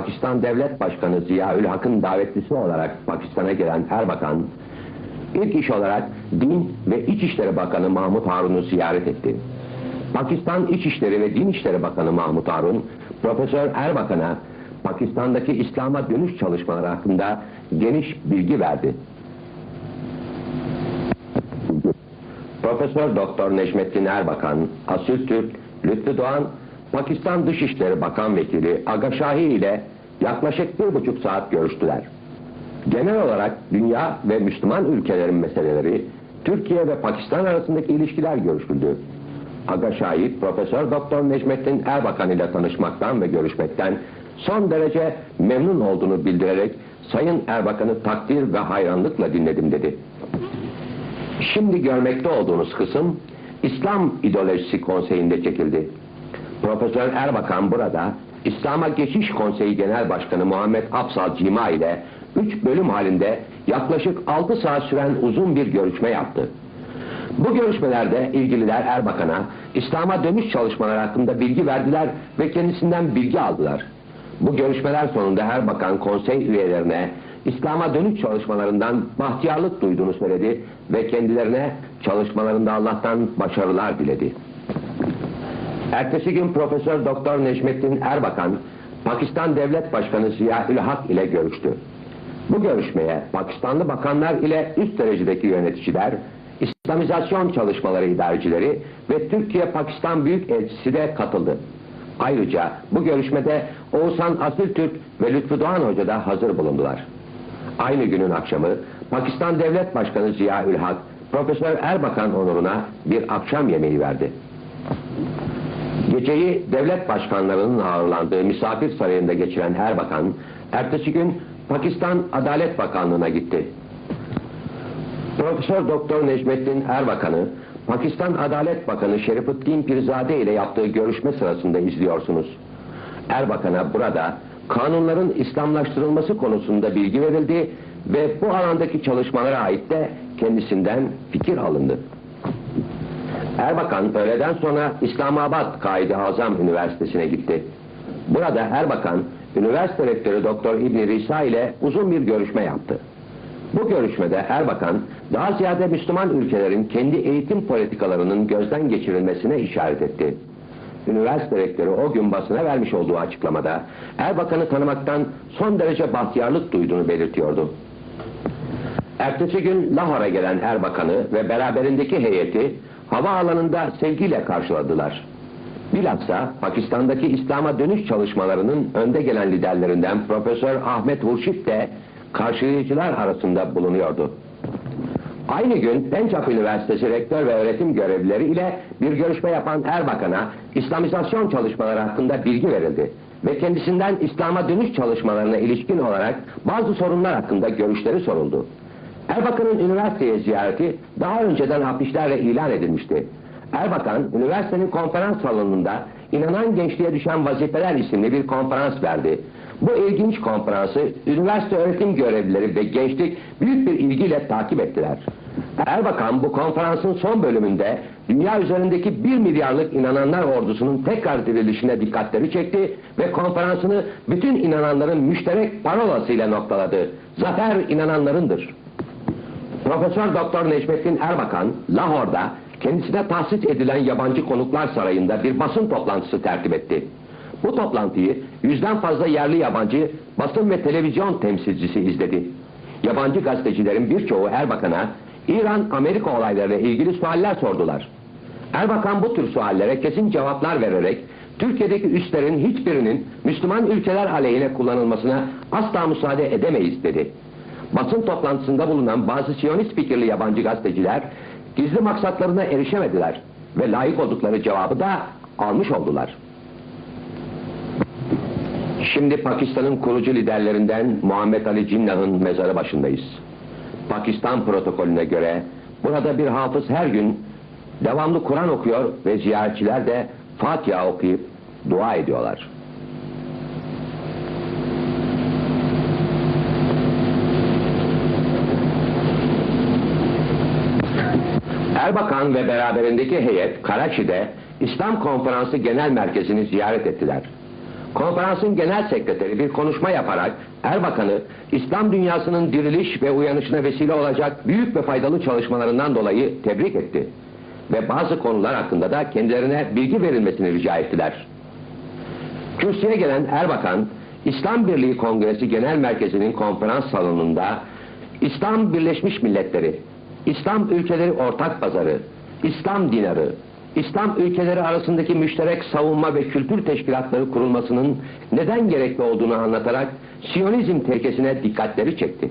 Pakistan Devlet Başkanı Ziyaül Hak'ın davetlisi olarak Pakistan'a gelen Erbakan, ilk iş olarak Din ve İçişleri Bakanı Mahmut Harun'u ziyaret etti. Pakistan İçişleri ve Din İşleri Bakanı Mahmut Harun, Profesör Erbakan'a Pakistan'daki İslam'a dönüş çalışmaları hakkında geniş bilgi verdi. Profesör Doktor Necmettin Erbakan, Asil Türk, Lütfü Doğan, Pakistan Dışişleri Bakan Vekili Aga Şahi ile yaklaşık bir buçuk saat görüştüler. Genel olarak dünya ve Müslüman ülkelerin meseleleri, Türkiye ve Pakistan arasındaki ilişkiler görüşüldü. Aga Şahi, Profesör Doktor Necmettin Erbakan ile tanışmaktan ve görüşmekten son derece memnun olduğunu bildirerek Sayın Erbakan'ı takdir ve hayranlıkla dinledim dedi. Şimdi görmekte olduğunuz kısım İslam İdeolojisi Konseyi'nde çekildi. Profesör Erbakan burada İslam'a Geçiş Konseyi Genel Başkanı Muhammed Afsal Cima ile 3 bölüm halinde yaklaşık 6 saat süren uzun bir görüşme yaptı. Bu görüşmelerde ilgililer Erbakan'a İslam'a dönüş çalışmaları hakkında bilgi verdiler ve kendisinden bilgi aldılar. Bu görüşmeler sonunda Erbakan konsey üyelerine İslam'a dönüş çalışmalarından bahtiyarlık duyduğunu söyledi ve kendilerine çalışmalarında Allah'tan başarılar diledi. Ertesi gün Profesör Doktor Necmettin Erbakan, Pakistan Devlet Başkanı Ziyaül Hak ile görüştü. Bu görüşmeye Pakistanlı bakanlar ile üst derecedeki yöneticiler, İslamizasyon çalışmaları idarecileri ve Türkiye-Pakistan Büyükelçisi de katıldı. Ayrıca bu görüşmede Oğuzhan Asiltürk ve Lütfü Doğan Hoca da hazır bulundular. Aynı günün akşamı Pakistan Devlet Başkanı Ziyaül Hak, Profesör Erbakan onuruna bir akşam yemeği verdi. Geceyi devlet başkanlarının ağırlandığı misafir sarayında geçiren Erbakan, ertesi gün Pakistan Adalet Bakanlığı'na gitti. Profesör Doktor Necmettin Erbakan'ı Pakistan Adalet Bakanı Şerifuddin Pirzade ile yaptığı görüşme sırasında izliyorsunuz. Erbakan'a burada kanunların İslamlaştırılması konusunda bilgi verildi ve bu alandaki çalışmalara ait de kendisinden fikir alındı. Erbakan öğleden sonra İslamabad Kaid-i Azam Üniversitesi'ne gitti. Burada Erbakan, üniversite rektörü Doktor İbni Risa ile uzun bir görüşme yaptı. Bu görüşmede Erbakan, daha ziyade Müslüman ülkelerin kendi eğitim politikalarının gözden geçirilmesine işaret etti. Üniversite rektörü o gün basına vermiş olduğu açıklamada Erbakan'ı tanımaktan son derece bahtiyarlık duyduğunu belirtiyordu. Ertesi gün Lahor'a gelen Erbakan'ı ve beraberindeki heyeti havaalanında sevgiyle karşıladılar. Bilhassa Pakistan'daki İslam'a dönüş çalışmalarının önde gelen liderlerinden Profesör Ahmet Hurşit de karşılayıcılar arasında bulunuyordu. Aynı gün Pencap Üniversitesi rektör ve öğretim görevlileri ile bir görüşme yapan Erbakan'a İslamizasyon çalışmaları hakkında bilgi verildi ve kendisinden İslam'a dönüş çalışmalarına ilişkin olarak bazı sorunlar hakkında görüşleri soruldu. Erbakan'ın üniversiteye ziyareti daha önceden afişlerle ilan edilmişti. Erbakan, üniversitenin konferans salonunda inanan gençliğe düşen vazifeler isimli bir konferans verdi. Bu ilginç konferansı üniversite öğretim görevlileri ve gençlik büyük bir ilgiyle takip ettiler. Erbakan bu konferansın son bölümünde dünya üzerindeki bir milyarlık inananlar ordusunun tekrar dirilişine dikkatleri çekti ve konferansını bütün inananların müşterek parolasıyla noktaladı. Zafer inananlarındır. Profesör Doktor Necmettin Erbakan, Lahor'da kendisine tahsis edilen yabancı konuklar sarayında bir basın toplantısı tertip etti. Bu toplantıyı yüzden fazla yerli yabancı basın ve televizyon temsilcisi izledi. Yabancı gazetecilerin birçoğu Erbakan'a İran-Amerika olaylarıyla ilgili sualler sordular. Erbakan bu tür suallere kesin cevaplar vererek Türkiye'deki üslerin hiçbirinin Müslüman ülkeler aleyhine kullanılmasına asla müsaade edemeyiz dedi. Basın toplantısında bulunan bazı Siyonist fikirli yabancı gazeteciler gizli maksatlarına erişemediler ve layık oldukları cevabı da almış oldular. Şimdi Pakistan'ın kurucu liderlerinden Muhammed Ali Cinnah'ın mezarı başındayız. Pakistan protokolüne göre burada bir hafız her gün devamlı Kur'an okuyor ve ziyaretçiler de Fatiha okuyup dua ediyorlar. Erbakan ve beraberindeki heyet Karachi'de İslam Konferansı Genel Merkezi'ni ziyaret ettiler. Konferansın genel sekreteri bir konuşma yaparak Erbakan'ı İslam dünyasının diriliş ve uyanışına vesile olacak büyük ve faydalı çalışmalarından dolayı tebrik etti. Ve bazı konular hakkında da kendilerine bilgi verilmesini rica ettiler. Kürsüye gelen Erbakan, İslam Birliği Kongresi Genel Merkezi'nin konferans salonunda İslam Birleşmiş Milletleri, İslam ülkeleri ortak pazarı, İslam dinarı, İslam ülkeleri arasındaki müşterek savunma ve kültür teşkilatları kurulmasının neden gerekli olduğunu anlatarak Siyonizm tehlikesine dikkatleri çekti.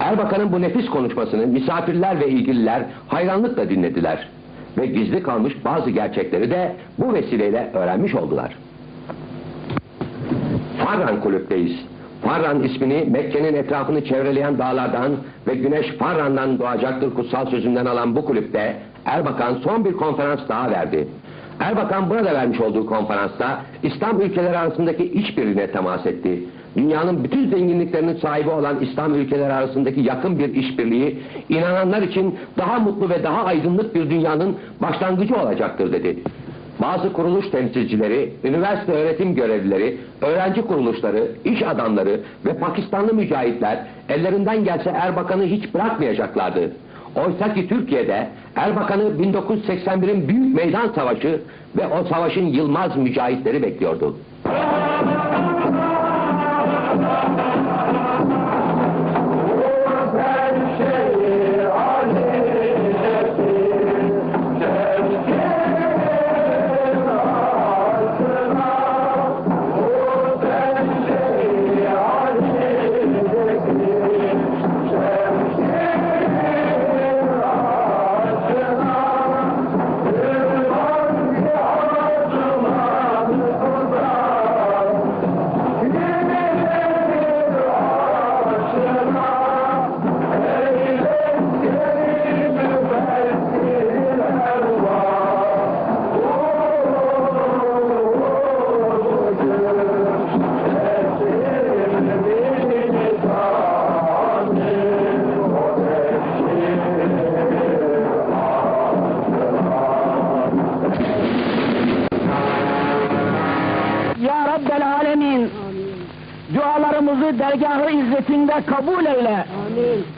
Erbakan'ın bu nefis konuşmasını misafirler ve ilgililer hayranlıkla dinlediler ve gizli kalmış bazı gerçekleri de bu vesileyle öğrenmiş oldular. Farran kulüpteyiz. Farran ismini Mekke'nin etrafını çevreleyen dağlardan ve güneş Farran'dan doğacaktır kutsal sözünden alan bu kulüpte Erbakan son bir konferans daha verdi. Erbakan burada vermiş olduğu konferansta İslam ülkeleri arasındaki işbirliğine temas etti. Dünyanın bütün zenginliklerinin sahibi olan İslam ülkeleri arasındaki yakın bir işbirliği inananlar için daha mutlu ve daha aydınlık bir dünyanın başlangıcı olacaktır dedi. Bazı kuruluş temsilcileri, üniversite öğretim görevlileri, öğrenci kuruluşları, iş adamları ve Pakistanlı mücahitler ellerinden gelse Erbakan'ı hiç bırakmayacaklardı. Oysa ki Türkiye'de Erbakan'ı 1981'in Büyük Meydan Savaşı ve o savaşın yılmaz mücahitleri bekliyordu. İzzetinde kabul eyle.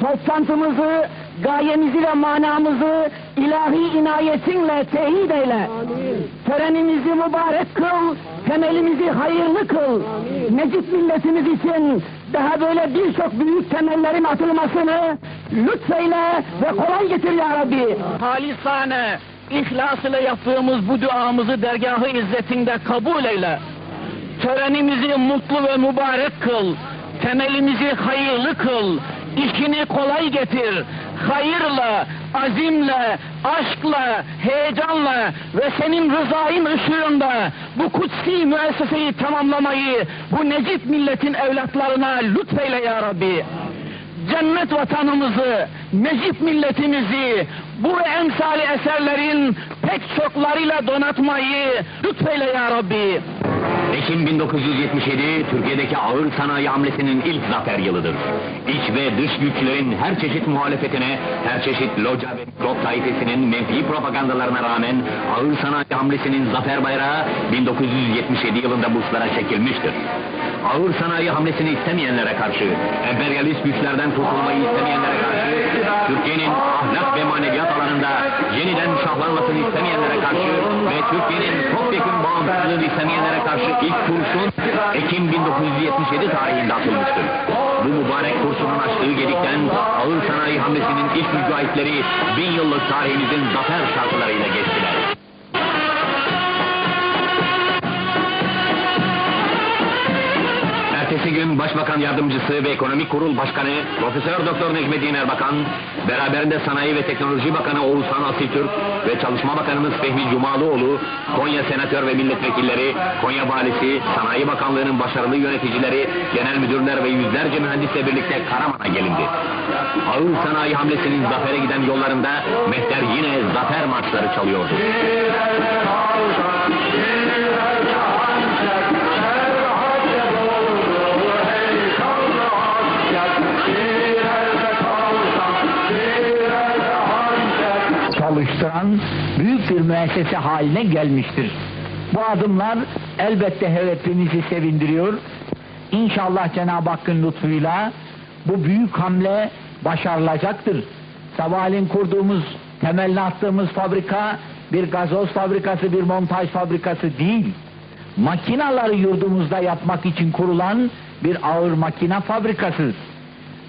Toplantımızı, gayemizi ve manamızı ilahi inayetinle teyit eyle. Törenimizi mübarek kıl, temelimizi hayırlı kıl. Necip milletimiz için daha böyle birçok büyük temellerin atılmasını lütfeyle ve kolay getir ya Rabbi. Halisane, ihlas ile yaptığımız bu duamızı dergahı izzetinde kabul eyle. Törenimizi mutlu ve mübarek kıl. Temelimizi hayırlı kıl. İşini kolay getir. Hayırla, azimle, aşkla, heyecanla ve senin rızayın ışığında bu kutsi müesseseyi tamamlamayı bu necip milletin evlatlarına lütfeyle ya Rabbi cennet vatanımızı, Necip milletimizi bu ve emsali eserlerin pek çoklarıyla donatmayı lütfeyle ya Rabbi. Ekim 1977 Türkiye'deki ağır sanayi hamlesinin ilk zafer yılıdır. İç ve dış güçlerin her çeşit muhalefetine, her çeşit loca ve mikrop taifesinin menfi propagandalarına rağmen ağır sanayi hamlesinin zafer bayrağı 1977 yılında Burslara çekilmiştir. Ağır sanayi hamlesini istemeyenlere karşı, emperyalist güçlerden kurtulmayı istemeyenlere karşı, Türkiye'nin ahlak ve maneviyat alanında yeniden şahlanmasını istemeyenlere karşı ve Türkiye'nin topyekun bağımsızlığını istemeyenlere karşı ilk kurşun Ekim 1977 tarihinde atılmıştır. Bu mübarek kurşunun açtığı gedikten ağır sanayi hamlesinin ilk mücahitleri bin yıllık tarihimizin zafer şarkılarıyla geçtiler. Ertesi gün Başbakan Yardımcısı ve Ekonomik Kurul Başkanı Profesör Doktor Necmettin Erbakan, beraberinde Sanayi ve Teknoloji Bakanı Oğuzhan Asiltürk ve Çalışma Bakanımız Fehmi Cumalıoğlu, Konya Senatör ve Milletvekilleri, Konya Valisi, Sanayi Bakanlığı'nın başarılı yöneticileri, genel müdürler ve yüzlerce mühendisle birlikte Karaman'a gelindi. Ağır sanayi hamlesinin zafere giden yollarında mehter yine zafer marşları çalıyordu. Çalıştıran büyük bir müessese haline gelmiştir. Bu adımlar elbette hepimizi sevindiriyor. İnşallah Cenab-ı Hakk'ın lütfuyla bu büyük hamle başarılacaktır. Sabahleyin kurduğumuz, temelini attığımız fabrika bir gazoz fabrikası, bir montaj fabrikası değil. Makinaları yurdumuzda yapmak için kurulan bir ağır makina fabrikası.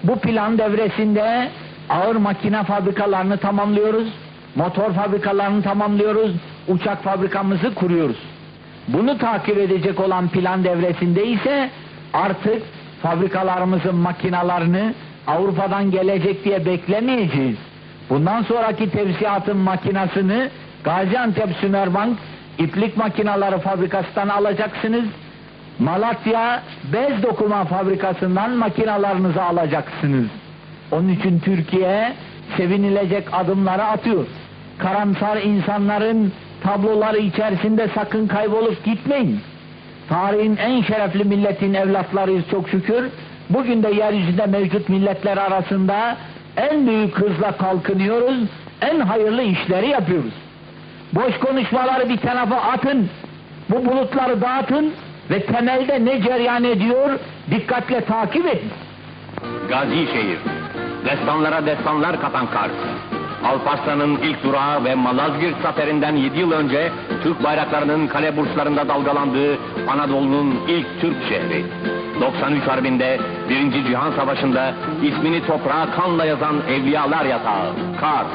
Bu plan devresinde ağır makine fabrikalarını tamamlıyoruz, motor fabrikalarını tamamlıyoruz, uçak fabrikamızı kuruyoruz. Bunu takip edecek olan plan devresinde ise artık fabrikalarımızın makinalarını Avrupa'dan gelecek diye beklemeyeceğiz. Bundan sonraki tevsiatın makinasını Gaziantep Sümerbank iplik makinaları fabrikasından alacaksınız. Malatya bez dokuma fabrikasından makinalarınızı alacaksınız. Onun için Türkiye sevinilecek adımları atıyor. Karamsar insanların tabloları içerisinde sakın kaybolup gitmeyin. Tarihin en şerefli milletin evlatlarıyız çok şükür. Bugün de yeryüzünde mevcut milletler arasında en büyük hızla kalkınıyoruz, en hayırlı işleri yapıyoruz. Boş konuşmaları bir tarafa atın, bu bulutları dağıtın ve temelde ne cereyan ediyor dikkatle takip edin. Gazi şehir. Destanlara destanlar katan Kars. Alparslan'ın ilk durağı ve Malazgirt zaferinden 7 yıl önce Türk bayraklarının kale burçlarında dalgalandığı Anadolu'nun ilk Türk şehri. 93 Harbi'nde 1. Cihan Savaşı'nda ismini toprağa kanla yazan Evliyalar Yatağı, Kars.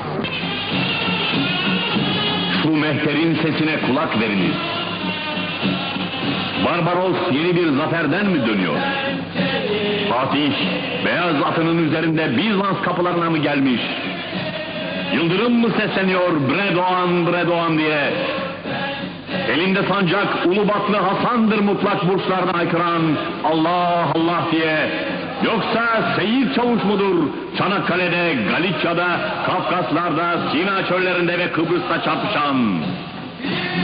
Şu mehterin sesine kulak veriniz. Barbaros yeni bir zaferden mi dönüyor? Fatih, beyaz atının üzerinde Bizans kapılarına mı gelmiş? Yıldırım mı sesleniyor bre doğan bre doğan diye? Elinde sancak Ulubatlı Hasan'dır mutlak burçlarda haykıran Allah Allah diye. Yoksa Seyit Çavuş mudur? Çanakkale'de, Galicia'da, Kafkaslar'da, Sina çöllerinde ve Kıbrıs'ta çarpışan.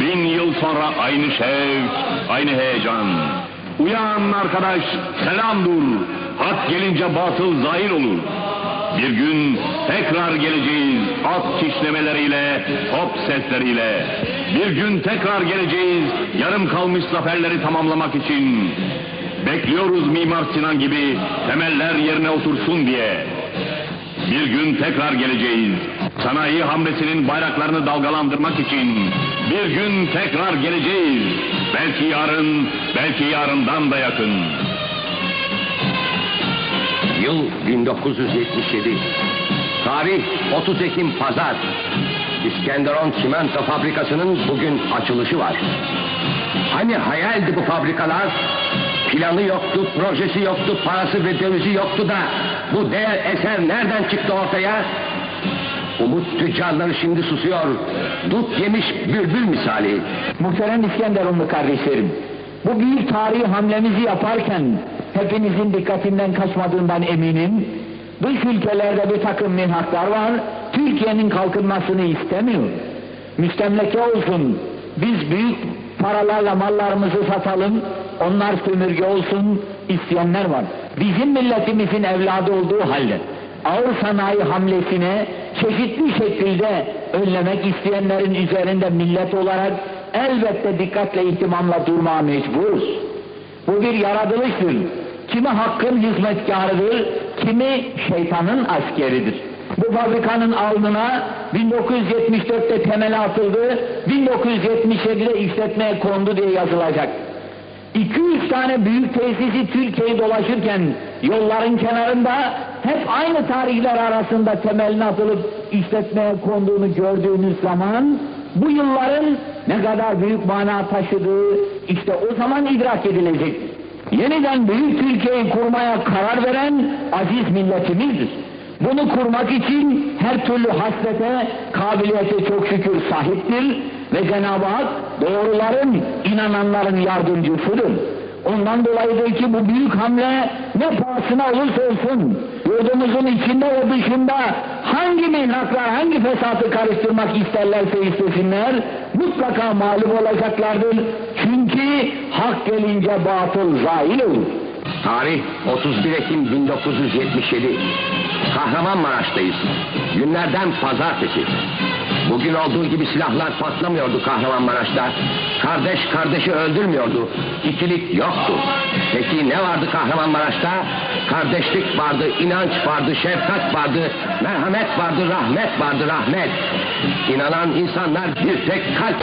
Bin yıl sonra aynı şevk, aynı heyecan. Uyan arkadaş, selam dur. Hak gelince batıl zahir olur. Bir gün tekrar geleceğiz at kişnemeleriyle, top sesleriyle. Bir gün tekrar geleceğiz yarım kalmış zaferleri tamamlamak için. Bekliyoruz Mimar Sinan gibi temeller yerine otursun diye. Bir gün tekrar geleceğiz. Sanayi hamlesinin bayraklarını dalgalandırmak için. Bir gün tekrar geleceğiz. Belki yarın, belki yarından da yakın. Yıl 1977. Tarih 30 Ekim Pazar. İskenderon Çimento Fabrikası'nın bugün açılışı var. Hani hayaldi bu fabrikalar? Planı yoktu, projesi yoktu, parası ve dövizi yoktu da bu değer eser nereden çıktı ortaya? Umut tüccarları şimdi susuyor. Dut yemiş bülbül misali. Muhterem İskenderunlu kardeşlerim, bu büyük tarihi hamlemizi yaparken hepinizin dikkatinden kaçmadığından eminim. Dış ülkelerde bir takım minhaklar var, Türkiye'nin kalkınmasını istemiyor. Müstemleke olsun, biz büyük paralarla mallarımızı satalım, onlar sömürge olsun isteyenler var. Bizim milletimizin evladı olduğu halde ağır sanayi hamlesine çeşitli şekilde önlemek isteyenlerin üzerinde millet olarak elbette dikkatle ihtimamla durmaya mecburuz. Bu bir yaratılıştır. Kimi hakkın hizmetkarıdır, kimi şeytanın askeridir. Bu fabrikanın alnına 1974'te temeli atıldı, 1977'de işletmeye kondu diye yazılacak. 200 tane büyük tesisi Türkiye'yi dolaşırken yolların kenarında hep aynı tarihler arasında temelini atılıp işletmeye konduğunu gördüğünüz zaman bu yılların ne kadar büyük mana taşıdığı işte o zaman idrak edilecek. Yeniden büyük Türkiye'yi kurmaya karar veren aziz milletimizdir. Bunu kurmak için her türlü hasrete, kabiliyete çok şükür sahiptir ve Cenab-ı Hak doğruların, inananların yardımcısıdır. Ondan dolayıdır ki bu büyük hamle ne pahasına olursa olsun yurdumuzun içinde ve dışında hangi mihraklar, hangi fesatı karıştırmak isterlerse istesinler mutlaka mağlup olacaklardır. Çünkü hak gelince batıl zahil olur. Tarih 31 Ekim 1977. Kahramanmaraş'tayız. Günlerden pazartesi. Bugün olduğu gibi silahlar patlamıyordu Kahramanmaraş'ta. Kardeş kardeşi öldürmüyordu. İkilik yoktu. Peki ne vardı Kahramanmaraş'ta? Kardeşlik vardı, inanç vardı, şefkat vardı, merhamet vardı, rahmet vardı, rahmet. İnanan insanlar bir tek kalp.